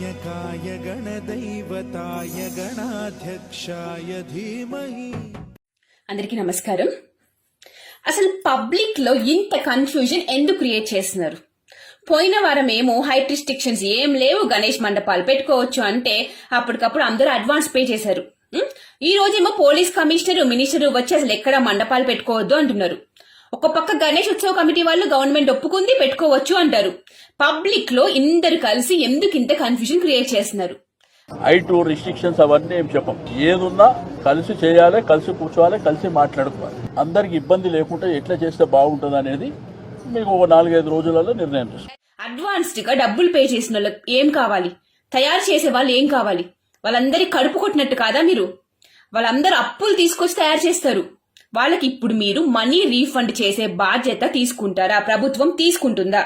నాయకాయ గణదైవతాయ గణాధ్యక్షాయ ధీమహి అందరికీ నమస్కారం. అసలు పబ్లిక్లో ఇంత కన్ఫ్యూజన్ ఎందుకు క్రియేట్ చేస్తున్నారు? పోయిన వారం ఏమో హైట్ రిస్ట్రిక్షన్స్ ఏం లేవు గణేష్ మండపాలు పెట్టుకోవచ్చు అంటే అప్పటికప్పుడు అందరూ అడ్వాన్స్ పే చేశారు. ఈ రోజేమో పోలీస్ కమిషనర్ మినిస్టర్ వచ్చి అసలు ఎక్కడ మండపాలు పెట్టుకోవద్దు అంటున్నారు. ఒక పక్క గణేష్ ఉత్సవ కమిటీ వాళ్ళు గవర్నమెంట్ ఒప్పుకుంది పెట్టుకోవచ్చు అంటారు. పబ్లిక్లో ఇందరు కలిసి ఎందుకు ఇంత కన్ఫ్యూజన్ క్రియేట్ చేస్తున్నారు? ఐ టూ రిస్ట్రిక్షన్స్ అవన్నీ ఏం చెప్పం. ఏదున్నా కలిసి చేయాలి కలిసి కూర్చోవాలి కలిసి మాట్లాడుకోవాలి. అందరికి ఇబ్బంది లేకుండా ఎట్లా చేస్తే బాగుంటుంది అనేది మీకు ఒక నాలుగైదు రోజులలో నిర్ణయం తీసుకుంటాం అడ్వాన్స్డ్గా డబ్బులు పే చేసిన వాళ్ళకి ఏం కావాలి? తయారు చేసే వాళ్ళు ఏం కావాలి? వాళ్ళందరి కడుపు కొట్టినట్టు కాదా మీరు? వాళ్ళందరూ అప్పులు తీసుకొచ్చి తయారు చేస్తారు. వాళ్ళకి ఇప్పుడు మీరు మనీ రీఫండ్ చేసే బాధ్యత తీసుకుంటారా? ప్రభుత్వం తీసుకుంటుందా?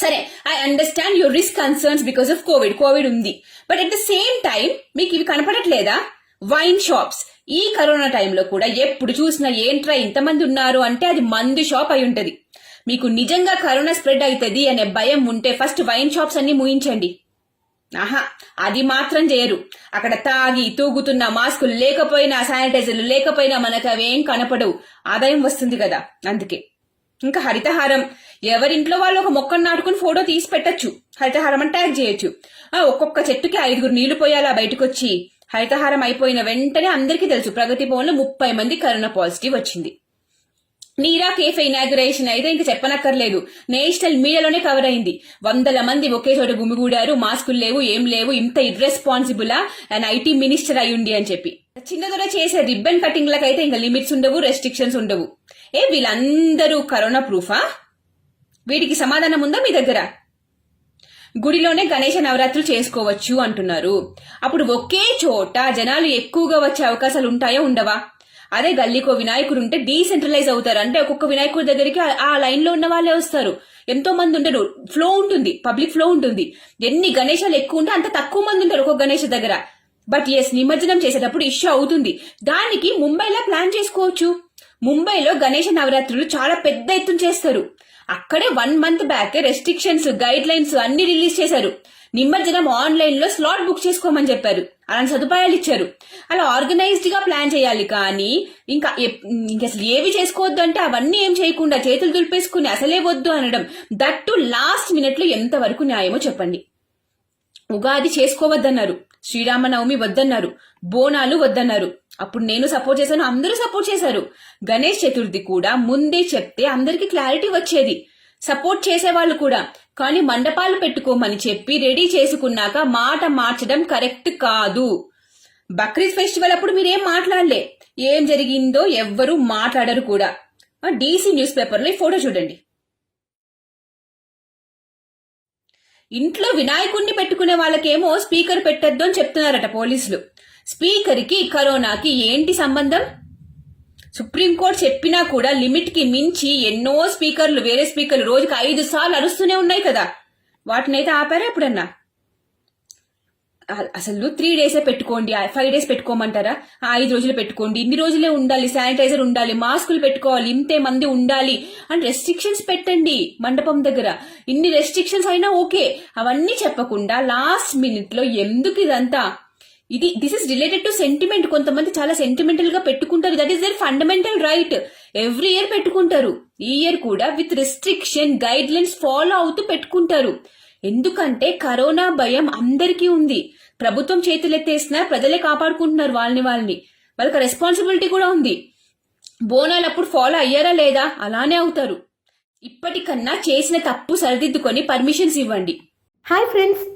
సరే I understand your risk concerns because of COVID COVID ఉంది. But at the same time మీకు ఇవి కనపడట్లేదా? వైన్ షాప్స్ ఈ కరోనా టైంలో కూడా ఎప్పుడు చూసినా ఏంట్రా ఇంతమంది ఉన్నారు అంటే అది మందు షాప్ అయి ఉంటది. మీకు నిజంగా కరోనా స్ప్రెడ్ అవుతుంది అనే భయం ఉంటే ఫస్ట్ వైన్ షాప్స్ అన్ని ముయించండి. ఆహా అది మాత్రం చేయరు. అక్కడ తాగి తూగుతున్న మాస్కులు లేకపోయినా శానిటైజర్లు లేకపోయినా మనకు అవేం కనపడవు. ఆదాయం వస్తుంది కదా అందుకే. ఇంకా హరితహారం. ఎవరింట్లో వాళ్ళు ఒక మొక్కను నాటుకుని ఫోటో తీసి పెట్టచ్చు. హరితహారం అని ట్యాగ్ చేయొచ్చు. ఒక్కొక్క చెట్టుకి ఐదుగురు నీళ్ళు పోయాలా బయటకు వచ్చి హరితహారం అయిపోయిన వెంటనే అందరికీ తెలుసు ప్రగతి భవన్లో ముప్పై మంది కరోనా పాజిటివ్ వచ్చింది. నీరా కేఫ్ ఇనాగ్రేషన్ అయితే ఇంక చెప్పనక్కర్లేదు. నేషనల్ మీడియాలోనే కవర్ అయింది. వందల మంది ఒకే చోట గుమిగూడారు మాస్కులు లేవు ఏం లేవు ఇంత ఇర్రెస్పాన్సిబులా అండ్ ఐటీ మినిస్టర్ అయ్యుండి అని చెప్పి. చిన్నదొర చేసే రిబ్బన్ కటింగ్ లకైతే ఇంకా లిమిట్స్ ఉండవు రెస్ట్రిక్షన్స్ ఉండవు. ఏ వీళ్ళందరూ కరోనా ప్రూఫా వీటికి సమాధానం ఉందా మీ దగ్గర? గుడిలోనే గణేష నవరాత్రులు చేసుకోవచ్చు అంటున్నారు. అప్పుడు ఒకే చోట జనాలు ఎక్కువగా వచ్చే అవకాశాలు ఉంటాయో ఉండవా? అదే గల్లీకో వినాయకుడు ఉంటే డీసెంట్రలైజ్ అవుతారు. అంటే ఒక్కొక్క వినాయకుడి దగ్గరికి ఆ- లైన్లో లైన్లో ఉన్న వాళ్ళే వస్తారు. ఎంతో మంది ఉంటారు. ఫ్లో ఉంటుంది. పబ్లిక్ ఫ్లో ఉంటుంది. ఎన్ని గణేశాలు ఎక్కువ ఉంటే అంత తక్కువ మంది ఉంటారు ఒక్కొక్క గణేష్ దగ్గర. బట్ ఎస్ నిమజ్జనం చేసేటప్పుడు ఇష్యూ అవుతుంది. దానికి ముంబైలో ప్లాన్ చేసుకోవచ్చు. ముంబైలో గణేష నవరాత్రులు చాలా పెద్ద ఎత్తున చేస్తారు. అక్కడే one month back restrictions guidelines అన్ని రిలీజ్ చేశారు. నిమజ్జనం ఆన్లైన్లో స్లాట్ బుక్ చేసుకోమని చెప్పారు. అలాంటి సదుపాయాలు ఇచ్చారు. అలా ఆర్గనైజ్డ్గా ప్లాన్ చేయాలి కానీ ఇంకా ఇంకా అసలు ఏవి చేసుకోవద్దు అంటే అవన్నీ ఏం చేయకుండా చేతులు దులిపేసుకుని అసలే వద్దు అనడం. దట్టు లాస్ట్ మినిట్లో ఎంత వరకు న్యాయమో చెప్పండి. ఉగాది చేసుకోవద్దన్నారు. శ్రీరామనవమి వద్దన్నారు. బోనాలు వద్దన్నారు. అప్పుడు నేను సపోర్ట్ చేశాను అందరూ సపోర్ట్ చేశారు. గణేష్ చతుర్థి కూడా ముందే చెప్తే అందరికి క్లారిటీ వచ్చేది. సపోర్ట్ చేసేవాళ్ళు కూడా. కానీ మండపాలు పెట్టుకోమని చెప్పి రెడీ చేసుకున్నాక మాట మార్చడం కరెక్ట్ కాదు. బక్రీద్ ఫెస్టివల్ అప్పుడు మీరేం మాట్లాడలే. ఏం జరిగిందో ఎవ్వరూ మాట్లాడరు కూడా. డీసీ న్యూస్ పేపర్లో ఈ ఫోటో చూడండి. ఇంట్లో వినాయకుడిని పెట్టుకునే వాళ్ళకేమో స్పీకర్ పెట్టద్దు అని చెప్తున్నారట పోలీసులు. స్పీకర్కి కరోనాకి ఏంటి సంబంధం? సుప్రీంకోర్టు చెప్పినా కూడా లిమిట్కి మించి ఎన్నో స్పీకర్లు వేరే స్పీకర్లు రోజుకి ఐదు సార్లు అరుస్తూనే ఉన్నాయి కదా. వాటినైతే ఆపారా ఎప్పుడన్నా? అసలు త్రీ డేసే పెట్టుకోండి ఫైవ్ డేస్ పెట్టుకోమంటారా? ఆ, ఐదు రోజులు పెట్టుకోండి ఇన్ని రోజులే ఉండాలి శానిటైజర్ ఉండాలి మాస్కులు పెట్టుకోవాలి ఇంతే మంది ఉండాలి అని రెస్ట్రిక్షన్స్ పెట్టండి మండపం దగ్గర. ఇన్ని రెస్ట్రిక్షన్స్ అయినా ఓకే. అవన్నీ చెప్పకుండా లాస్ట్ మినిట్లో ఎందుకు ఇదంతా ఇది this is related to sentiment కొంతమంది చాలా సెంటిమెంటల్గా పెట్టుకుంటారు. That is the fundamental right every year పెట్టుకుంటారు. ఈ ఇయర్ కూడా with restriction guidelines follow అవుతూ పెట్టుకుంటారు. ఎందుకంటే కరోనా భయం అందరికీ ఉంది. ప్రభుత్వం చేతులెత్తేసినా ప్రజలే కాపాడుకుంటున్నారు వాళ్ళని వాళ్ళని. వాళ్ళకి రెస్పాన్సిబిలిటీ కూడా ఉంది. బోనాలు అప్పుడు ఫాలో అయ్యారా లేదా? అలానే అవుతారు. ఇప్పటికన్నా చేసిన తప్పు సరిదిద్దుకొని పర్మిషన్స్ ఇవ్వండి. Hi friends